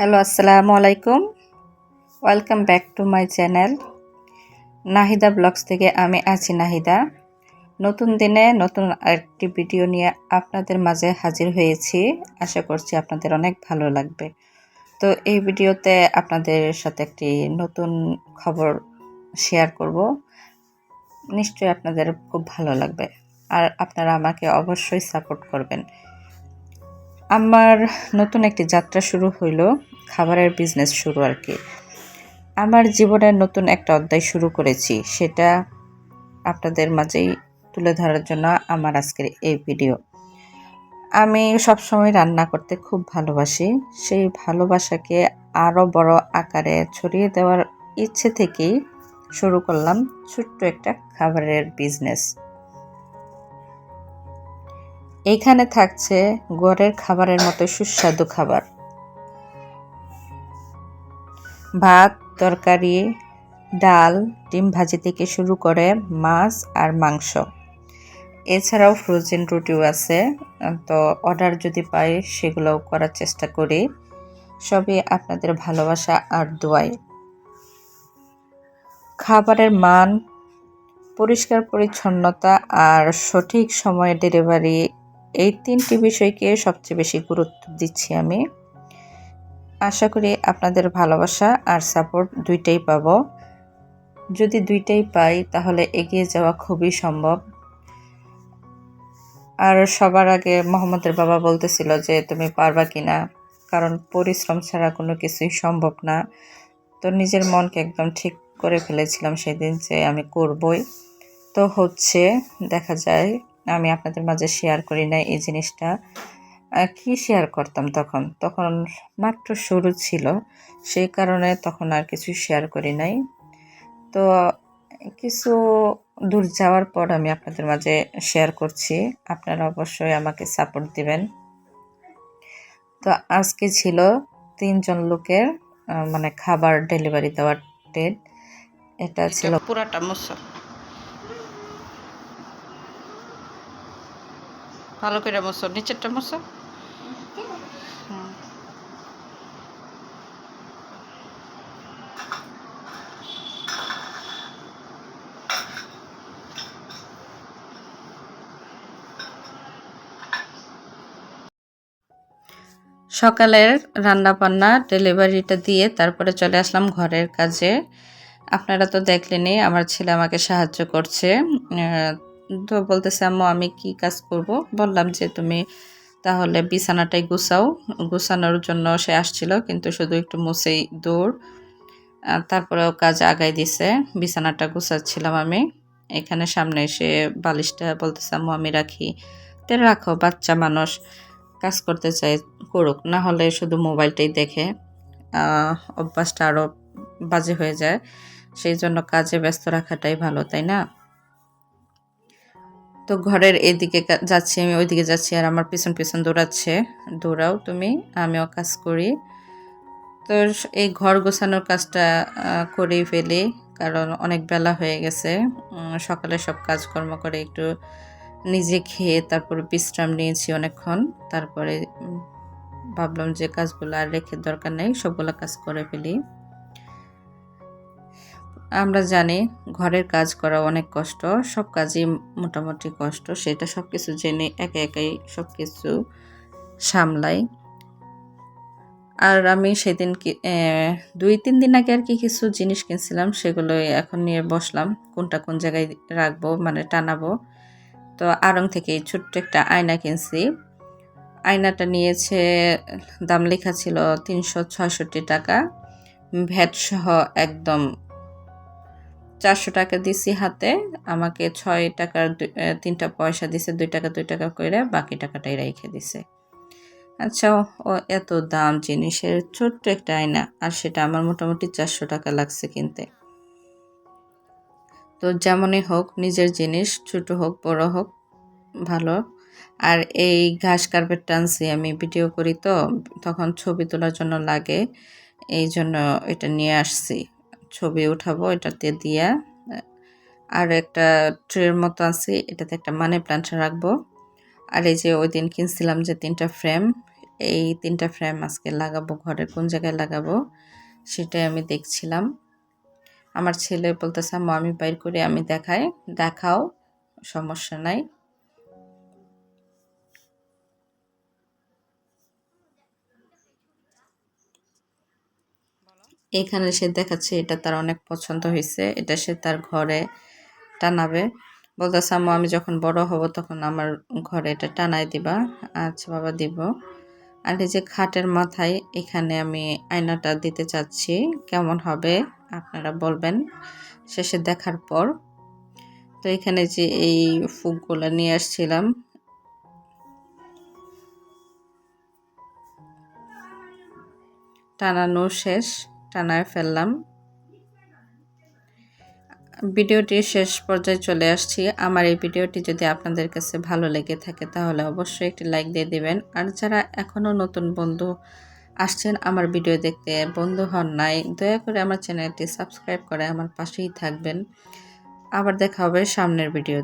Hello, আসসালামু আলাইকুম। Welcome back to my channel Nahida blogs থেকে আমি আছি নাহিদা। নতুন দিনে নতুন একটি ভিডিও নিয়ে আপনাদের মাঝে হাজির হয়েছি। আশা করছি আপনাদের অনেক ভালো লাগবে। তো এই ভিডিওতে আপনাদের সাথে একটি নতুন খবর শেয়ার করব। নিশ্চয়ই আপনাদের খুব ভালো লাগবে। আর আপনারা আমাকে অবশ্যই সাপোর্ট করবেন। আমার নতুন একটি যাত্রা শুরু হইল। খাবারের বিজনেস শুরু আর কি। আমার জীবনের নতুন একটা অধ্যায় শুরু করেছি, সেটা আপনাদের মাঝেই তুলে ধরার জন্য আমার আজকের এই ভিডিও আমি সবসময় রান্না করতে খুব ভালোবাসি, সেই ভালোবাসাকে আরও বড় আকারে ছড়িয়ে দেওয়ার ইচ্ছে থেকেই শুরু করলাম ছোট্ট একটা খাবারের বিজনেস এইখানে থাকছে গড়ের খাবারের মতো সুস্বাদু খাবার। ভাত, তরকারি, ডাল, ডিম ভাজি থেকে শুরু করে মাছ আর মাংস। এছাড়াও ফ্রোজেন রুটিও আছে, তো অর্ডার যদি পাই সেগুলোও করার চেষ্টা করি। সবই আপনাদের ভালোবাসা আর দোয়াই। খাবারের মান, পরিষ্কার পরিচ্ছন্নতা আর সঠিক সময়ে ডেলিভারি এই তিনটি বিষয়কে সবচেয়ে বেশি গুরুত্ব দিচ্ছি আমি। আশা করি আপনাদের ভালোবাসা আর সাপোর্ট দুইটাই পাব। যদি দুইটাই পাই, তাহলে এগিয়ে যাওয়া খুবই সম্ভব। আর সবার আগে মোহাম্মদের বাবা বলতেছিল যে, তুমি পারবা কি না কারণ পরিশ্রম ছাড়া কোনো কিছুই সম্ভব না। তো নিজের মনকে একদম ঠিক করে ফেলেছিলাম সেদিন যে, আমি করবই। তো হচ্ছে, দেখা যায়, আমি আপনাদের মাঝে শেয়ার করি না এই জিনিসটা। কি শেয়ার করতাম তখন? তখন মাত্র শুরু ছিল। সেই কারণে তখন আর কিছু শেয়ার করি নাই। তো কিছু দূর যাওয়ার পর আমি আপনাদের মাঝে শেয়ার করছি। আপনারা অবশ্যই আমাকে সাপোর্ট দিবেন। তো আজকে ছিল তিনজন লোকের মানে খাবার ডেলিভারি দেওয়ার ডেট এটা ছিল পুরাটা মশা ভালো করে মশো নিচেরটা মশো সকালের রান্না বান্না, ডেলিভারিটা দিয়ে তারপরে চলে আসলাম ঘরের কাজে। আপনারা তো দেখলেনই, আমার ছেলে আমাকে সাহায্য করছে। তো বলতেছে, আম্মু, আমি কি কাজ করব? বললাম যে, তুমি তাহলে বিছানাটাই গুছাও। গুছানোর জন্য সে আসছিল, কিন্তু শুধু একটু মুছেই দৌড়। তারপরেও কাজ আগাই দিছে। বিছানাটা গুছাচ্ছিলাম আমি। এখানে সামনে এসে বালিশটা বলতেছে, আম্মু, আমি রাখি। তে রাখো, বাচ্চা মানুষ। কাজ করতে চাই, করুক। না হলে শুধু মোবাইলটাই দেখে। অভ্যাসটা আরও বাজে হয়ে যায়। সেই জন্য কাজে ব্যস্ত রাখাটাই ভালো, তাই না? তো ঘরের এদিকে যাচ্ছি, আমি ওইদিকে যাচ্ছি আর আমার পিছন পিছন দৌড়াচ্ছে। দৌড়াও তুমি, আমিও কাজ করি। তো এই ঘর গোছানোর কাজটা করেই ফেলি, কারণ অনেক বেলা হয়ে গেছে। সকালে সব কাজকর্ম করে একটু নিজে খেয়ে তারপরে বিশ্রাম নিয়েছি অনেকক্ষণ। তারপরে ভাবলাম যে কাজগুলো আর রেখে দরকার নেই, সবগুলো কাজ করে ফেলি। আমরা জানি ঘরের কাজ করা অনেক কষ্ট, সব কাজই মোটামুটি কষ্ট, সেটা সব কিছু জেনে একে একাই সব কিছু সামলাই। আর আমি সেদিন দুই তিন দিন আগে আর কি কিছু জিনিস কিনছিলাম, সেগুলো এখন নিয়ে বসলাম, কোনটা কোন জায়গায় রাখব মানে টানাবো। তো আড়ং থেকে ছোট্ট একটা আয়না কিনছি। আয়নাটা নিয়েছে, দাম লেখা ছিল তিনশো টাকা। ভ্যাট সহ একদম চারশো টাকা দিছি হাতে, আমাকে ছয় টাকার তিনটা পয়সা দিছে, দুই টাকা দুই টাকা করে বাকি টাকাটাই রেখে দিছে। আচ্ছা ও এত দাম জিনিসের, ছোট্ট একটা আয়না, আর সেটা আমার মোটামুটি চারশো টাকা লাগছে কিনতে। তো যেমনই হোক, নিজের জিনিস, ছোট হোক, বড় হোক, ভালো। আর এই ঘাস কার্পেট টানছি, আমি ভিডিও করি তো, তখন ছবি তোলার জন্য লাগে, এই জন্য এটা নিয়ে আসছি। ছবি উঠাবো এটাতে দিয়া। আর একটা ট্রের মতো আছে, এটাতে একটা মানি প্লান্ট রাখব। আর এই যে ওই দিন কিনছিলাম যে তিনটা ফ্রেম এই তিনটা ফ্রেম আজকে লাগাবো ঘরের কোন জায়গায় লাগাবো সেটাই আমি দেখছিলাম। আমার ছেলে বলতেছে আমি বাইর করে, আমি দেখাই, দেখাও, সমস্যা নাই। এখানে সে দেখাচ্ছে এটা তার অনেক পছন্দ হয়েছে। এটা সে তার ঘরে টানাবে। বলতেছে, আম্মু, আমি যখন বড় হব তখন আমার ঘরে এটা টানাই দিবা। আচ্ছা বাবা, দিব। আর এই যে খাটের মাথায় এখানে আমি আয়নাটা দিতে চাচ্ছি, কেমন হবে আপনারা বলবেন শেষে দেখার পর। তো এখানে যে এই ফুকগুলো নিয়ে আসছিলাম, টানানো শেষ। টানায় ফেললাম। ভিডিওটি শেষ পর্যায়ে চলে আসছি। আমার এই ভিডিওটি যদি আপনাদের কাছে ভালো লেগে থাকে, তাহলে অবশ্যই একটি লাইক দিয়ে দেবেন। আর যারা এখনও নতুন বন্ধু আসছেন, আমার ভিডিও দেখতে বন্ধু হন নাই, দয়া করে আমার চ্যানেলটি সাবস্ক্রাইব করে আমার পাশেই থাকবেন। আবার দেখা হবে সামনের ভিডিও